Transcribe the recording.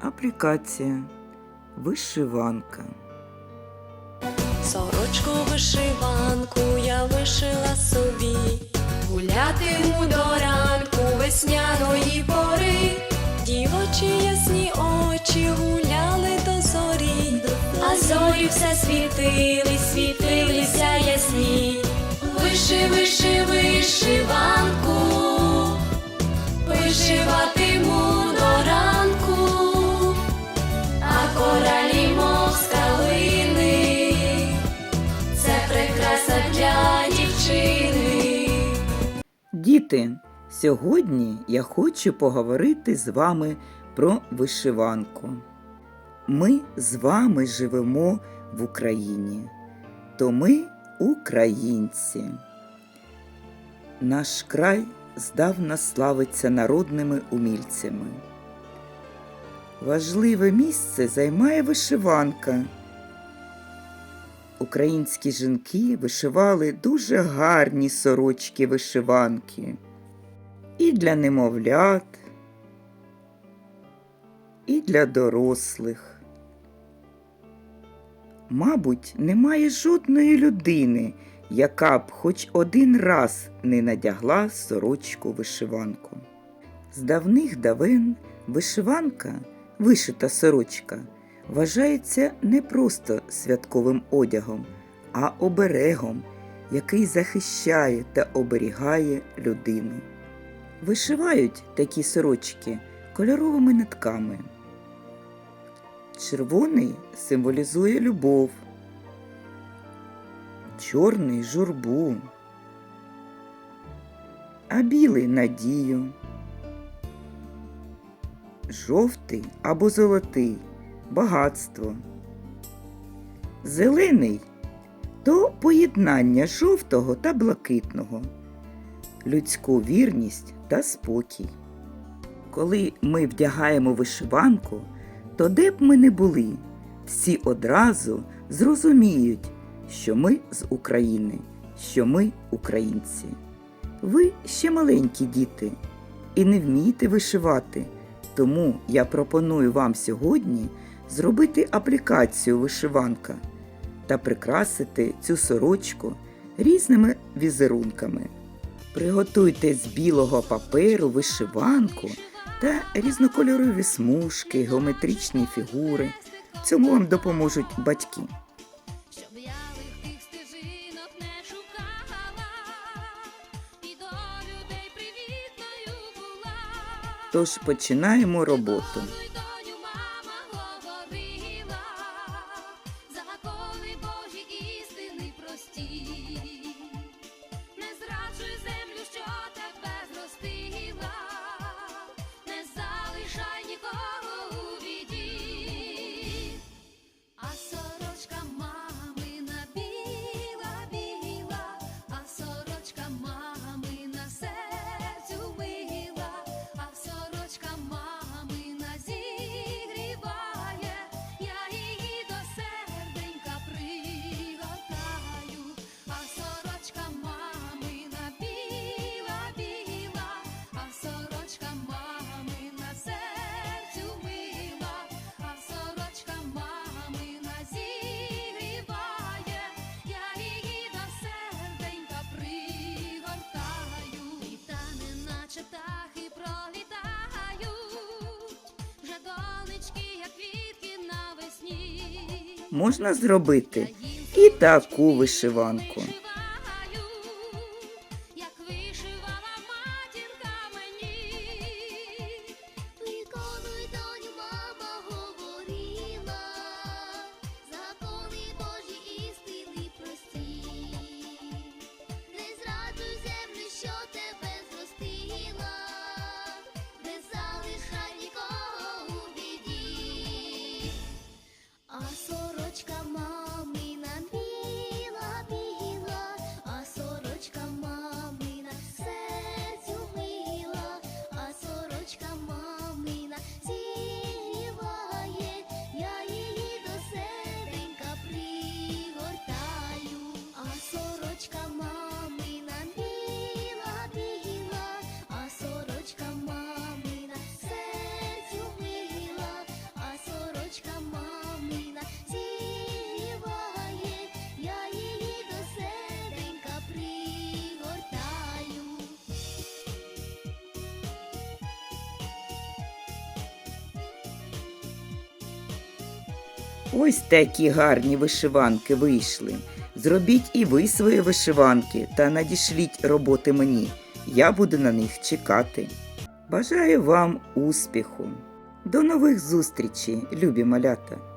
Аплікація. Вишиванка. Сорочку вишиванку я вишила собі, гулятиму до ранку весняної пори, дівочі ясні очі гуляли до зорі, а зорі все світили, світилися ясні. Виши, виши, вишиванку, вишиватиму Діти, сьогодні я хочу поговорити з вами про вишиванку. Ми з вами живемо в Україні, то ми українці. Наш край здавна славиться народними умільцями. Важливе місце займає вишиванка. Українські жінки вишивали дуже гарні сорочки вишиванки і для немовлят, і для дорослих. Мабуть, немає жодної людини, яка б хоч один раз не надягла сорочку вишиванку. З давних давен вишиванка, вишита сорочка, вважається не просто святковим одягом, а оберегом, який захищає та оберігає людину. Вишивають такі сорочки кольоровими нитками. Червоний символізує любов, чорний журбу, а білий надію, жовтий або золотий багатство. Зелений то поєднання жовтого та блакитного, людську вірність та спокій. Коли ми вдягаємо вишиванку, то де б ми не були, всі одразу зрозуміють, що ми з України, що ми українці. Ви ще маленькі діти і не вмієте вишивати, тому я пропоную вам сьогодні зробити аплікацію вишиванка та прикрасити цю сорочку різними візерунками. Приготуйте з білого паперу вишиванку та різнокольорові смужки, геометричні фігури. Цьому вам допоможуть батьки. Тож починаємо роботу. Можна зробити і таку вишиванку. Ось такі гарні вишиванки вийшли. Зробіть і ви свої вишиванки та надішліть роботи мені. Я буду на них чекати. Бажаю вам успіху. До нових зустрічей, любі малята!